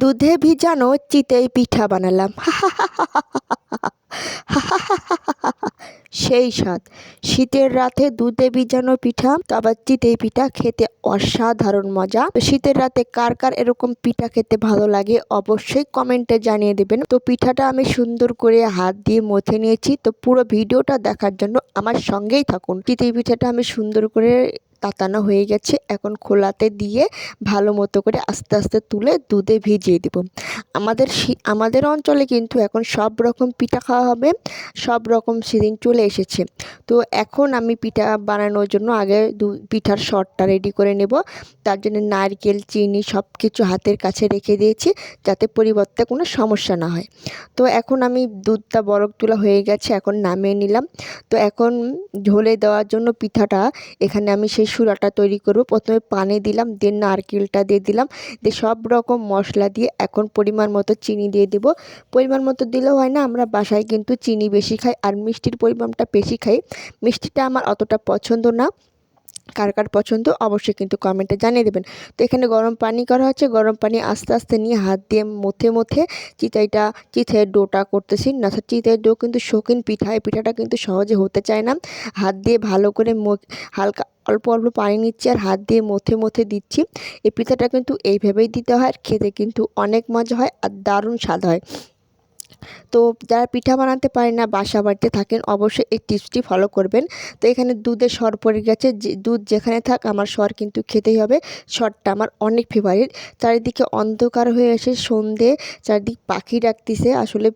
দুধে ভিজানো চিতেই পিঠা বানালাম সেই স্বাদ শীতের রাতে দুধে ভিজানো পিঠা আবার চিতই পিঠা খেতে অসাধারণ মজা শীতের রাতে কার কার এরকম পিঠা খেতে ভালো লাগে অবশ্যই কমেন্টে জানিয়ে দেবেন তো পিঠাটা আমি সুন্দর করে হাত দিয়ে মথে নিয়েছি তো পুরো ভিডিওটা দেখার জন্য আমার সঙ্গেই থাকুন চিতেই পিঠাটা আমি সুন্দর করে তাতানো হয়ে গেছে। এখন খোলাতে দিয়ে ভালো মতো করে আস্তে আস্তে তুলে দুধে ভিজিয়ে দেব। আমাদের আমাদের অঞ্চলে কিন্তু এখন সব রকম পিঠা খাওয়া হবে। সব রকম সিজন চলে এসেছে। তো এখন আমি পিঠা বানানোর জন্য আগে দু পিঠার শরটা রেডি করে নেব। তার জন্য নারকেল, চিনি সব কিছু হাতের কাছে রেখে দিয়েছি যাতে পরিবর্তে কোনো সমস্যা না হয়। তো এখন আমি দুধটা বরফ তোলা হয়ে গেছে, এখন নামিয়ে নিলাম। তো এখন ঝোলে দেওয়ার জন্য পিঠাটা এখানে আমি সেই সুরাটা তৈরি করব। প্রথমে পানি দিলাম দেন নারকেলটা দিয়ে দিলাম। দিয়ে সব রকম মশলা দিয়ে এখন পরিমাণ মতো চিনি দিয়ে দেব। পরিমাণ মতো দিলেও হয় না, আমরা বাসায় কিন্তু চিনি বেশি খাই আর মিষ্টির পরিমাণটা বেশি খাই। মিষ্টিটা আমার অতটা পছন্দ না। কার কার পছন্দ অবশ্যই কিন্তু কমেন্টে জানিয়ে দেবেন। তো এখানে গরম পানি করা হচ্ছে, গরম পানি আস্তে আস্তে নিয়ে হাত দিয়ে মথে মথে চিতাইটা চিথের ডোটা করতেছি। না চিতের ডো কিন্তু শৌখিন পিঠা, এই পিঠাটা কিন্তু সহজে হতে চায় না। হাত দিয়ে ভালো করে হালকা অল্প অল্প পানি নিচ্ছি আর হাত দিয়ে মথে মথে দিচ্ছি। এই পিঠাটা কিন্তু এইভাবেই দিতে হয় আর খেতে কিন্তু অনেক মজা হয় আর দারুণ স্বাদ হয়। তো যারা পিঠা বানাতে পারেন না বাসা বাড়িতে থাকেন, অবশ্যই এই টিপসটি ফলো করবেন। তো এখানে দুধে সর পড়ে গেছে, যে দুধ যেখানে থাক আমার সর কিন্তু খেতেই হবে। সরটা আমার অনেক ফেভারিট চারিদিকে অন্ধকার হয়ে এসে সন্ধে, চারিদিক পাখি ডাকতেছে। আসলে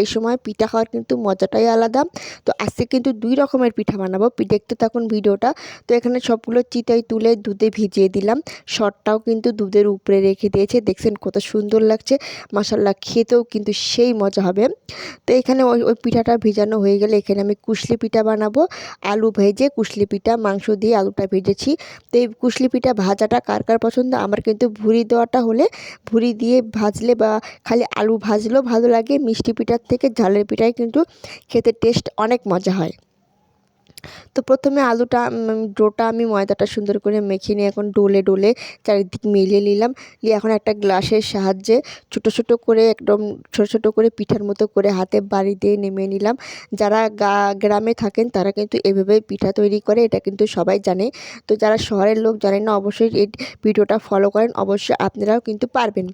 এই সময় পিঠা খাওয়ার কিন্তু মজাটাই আলাদা। তো আজকে কিন্তু দুই রকমের পিঠা বানাবো। দেখতে থাকুন ভিডিওটা। তো এখানে সবগুলো চিতাই তুলে দুধে ভিজিয়ে দিলাম। সরটাও কিন্তু দুধের উপরে রেখে দিয়েছে। দেখছেন কত সুন্দর লাগছে। মাসাল্লাহ খেতেও কিন্তু সেই মজা হবে। তো এখানে ওই ওই পিঠাটা ভিজানো হয়ে গেলে এখানে আমি কুশলি পিঠা বানাবো। আলু ভেজে কুশলি পিঠা, মাংস দিয়ে আলুটা ভেজেছি। তো এই কুশলি পিঠা ভাজাটা কার কার পছন্দ? আমার কিন্তু ভুড়ি দেওয়াটা হলে ভুড়ি দিয়ে ভাজলে বা খালি আলু ভাজলেও ভালো লাগে। মিষ্টি পিঠার থেকে ঝালের পিঠায় কিন্তু খেতে টেস্ট অনেক মজা হয়। তো প্রথমে আলুটা ডোটা আমি ময়দাটা সুন্দর করে মেখে নিয়ে এখন ডোলে ডোলে চারিদিক মিলিয়ে নিলাম। নিয়ে এখন একটা গ্লাসের সাহায্যে ছোটো ছোটো করে একদম ছোটো ছোটো করে পিঠার মতো করে হাতে বাড়ি দিয়ে নেমে নিলাম। যারা গা, গ্রামে থাকেন তারা কিন্তু এভাবে পিঠা তৈরি করে, এটা কিন্তু সবাই জানে। তো যারা শহরের লোক জানেন না, অবশ্যই এই ভিডিওটা ফলো করেন, অবশ্যই আপনারাও কিন্তু পারবেন।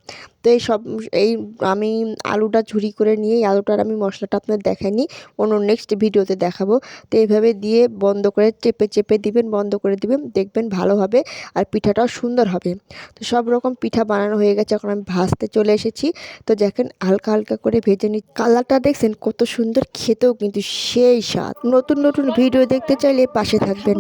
তো এই সব এই আমি আলুটা ঝুরি করে নিয়ে আলুটার আমি মশলাটা আপনার দেখাইনি অন্য নেক্সট ভিডিওতে দেখাবো। তো এইভাবে দিয়ে বন্ধ করে চেপে চেপে দিবেন, বন্ধ করে দিবেন, দেখবেন ভালো হবে আর পিঠাটাও সুন্দর হবে। তো সব রকম পিঠা বানানো হয়ে গেছে, এখন আমি ভাজতে চলে এসেছি। তো দেখেন হালকা হালকা করে ভেজে নি কালারটা দেখছেন কত সুন্দর, খেতেও কিন্তু সেই স্বাদ। নতুন নতুন ভিডিও দেখতে চাইলে পাশে থাকবেন।